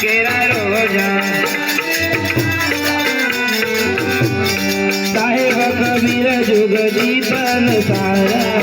કેરા રોજા સાહેબ કબીર જુગ જીતન સારા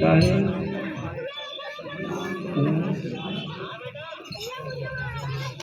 টাইম